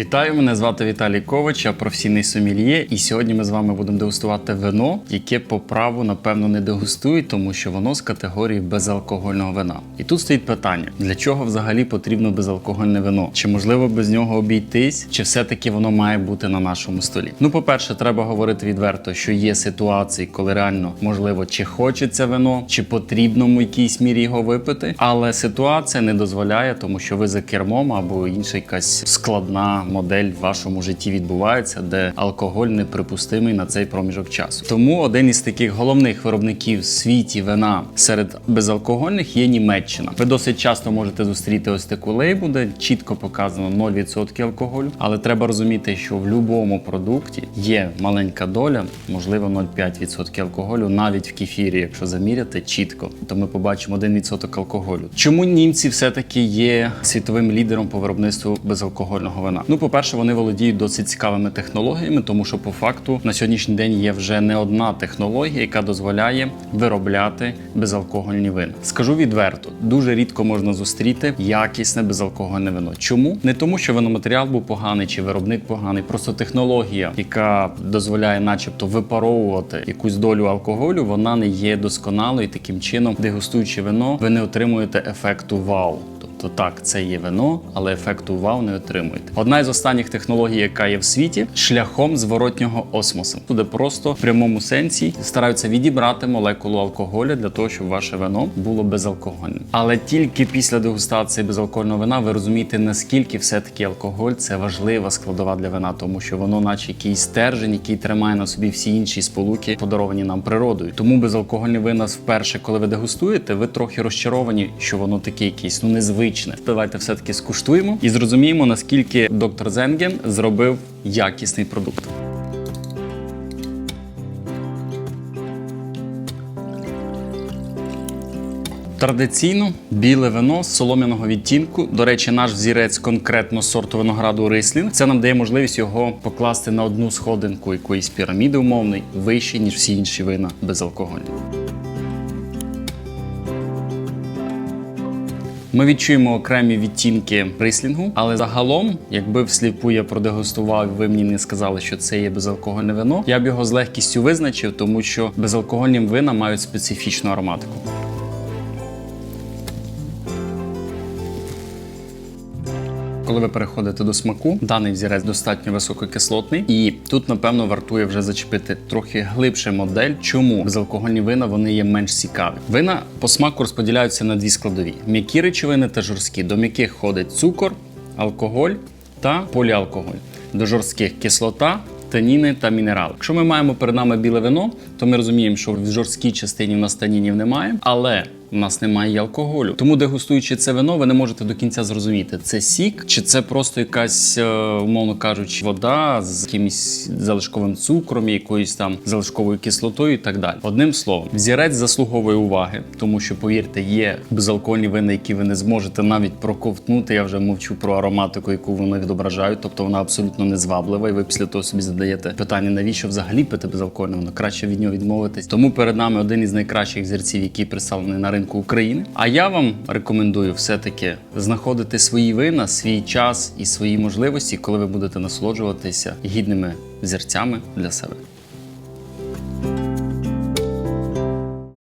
Вітаю, мене звати Віталій Ковач, я професійний сомельє, і сьогодні ми з вами будемо дегустувати вино, яке по праву напевно не дегустують, тому що воно з категорії безалкогольного вина. І тут стоїть питання: для чого взагалі потрібно безалкогольне вино? Чи можливо без нього обійтись, чи все-таки воно має бути на нашому столі? Ну, по-перше, треба говорити відверто, що є ситуації, коли реально можливо чи хочеться вино, чи потрібно в якійсь мірі його випити, але ситуація не дозволяє, тому що ви за кермом або інша якась складна модель в вашому житті відбувається, де алкоголь неприпустимий на цей проміжок часу. Тому один із таких головних виробників в світі вина серед безалкогольних є Німеччина. Ви досить часто можете зустріти ось таку лейбу, де чітко показано 0% алкоголю, але треба розуміти, що в будь-якому продукті є маленька доля, можливо 0,5% алкоголю, навіть в кефірі, якщо заміряти чітко, то ми побачимо 1% алкоголю. Чому німці все-таки є світовим лідером по виробництву безалкогольного вина? Ну, по-перше, вони володіють досить цікавими технологіями, тому що по факту на сьогоднішній день є вже не одна технологія, яка дозволяє виробляти безалкогольні вина. Скажу відверто, дуже рідко можна зустріти якісне безалкогольне вино. Чому? Не тому, що виноматеріал був поганий чи виробник поганий, просто технологія, яка дозволяє, начебто, випаровувати якусь долю алкоголю, вона не є досконалою. і Таким чином, дегустуючи вино, ви не отримуєте ефекту вау. То так, це є вино, але ефекту вау не отримуєте. Одна із останніх технологій, яка є в світі, шляхом зворотнього осмосу. Туди просто в прямому сенсі стараються відібрати молекулу алкоголю для того, щоб ваше вино було безалкогольним. Але тільки після дегустації безалкогольного вина ви розумієте, наскільки все-таки алкоголь це важлива складова для вина, тому що воно, наче якийсь стержень, який тримає на собі всі інші сполуки, подаровані нам природою. Тому безалкогольні вина вперше, коли ви дегустуєте, ви трохи розчаровані, що воно таке якесь ну незвичне. Давайте все-таки скуштуємо і зрозуміємо, наскільки доктор Зенген зробив якісний продукт. Традиційно біле вино з солом'яного відтінку. До речі, наш взірець конкретно сорту винограду Рислін. Це нам дає можливість його покласти на одну сходинку якоїсь піраміди умовної, вище, ніж всі інші вина безалкогольні. Ми відчуємо окремі відтінки рислінгу, але загалом, якби всліпу я продегустував, ви мені не сказали, що це є безалкогольне вино, я б його з легкістю визначив, тому що безалкогольні вина мають специфічну ароматику. Коли ви переходите до смаку, даний взірець достатньо висококислотний, і тут, напевно, вартує вже зачепити трохи глибше модель. Чому безалкогольні вина вони є менш цікаві? Вина по смаку розподіляються на дві складові: м'які речовини та жорсткі. До м'яких ходить цукор, алкоголь та поліалкоголь. До жорстких кислота. Таніни та мінерали. Якщо ми маємо перед нами біле вино, то ми розуміємо, що в жорсткій частині в нас танінів немає, але у нас немає алкоголю. Тому дегустуючи це вино, ви не можете до кінця зрозуміти, це сік, чи це просто якась, е, умовно кажучи, вода з якимось залишковим цукром, якоюсь там залишковою кислотою і так далі. Одним словом, взірець заслуговує уваги, тому що, повірте, є безалкогольні вина, які ви не зможете навіть проковтнути. Я вже мовчу про ароматику, яку вони відображають, тобто вона абсолютно не зваблива, і ви після того собі задаєте питання, навіщо взагалі пити безалкогольне вино? Краще від нього відмовитись. Тому перед нами один із найкращих зірців, який представлений на ринку України. А я вам рекомендую все-таки знаходити свої вина, свій час і свої можливості, коли ви будете насолоджуватися гідними зірцями для себе.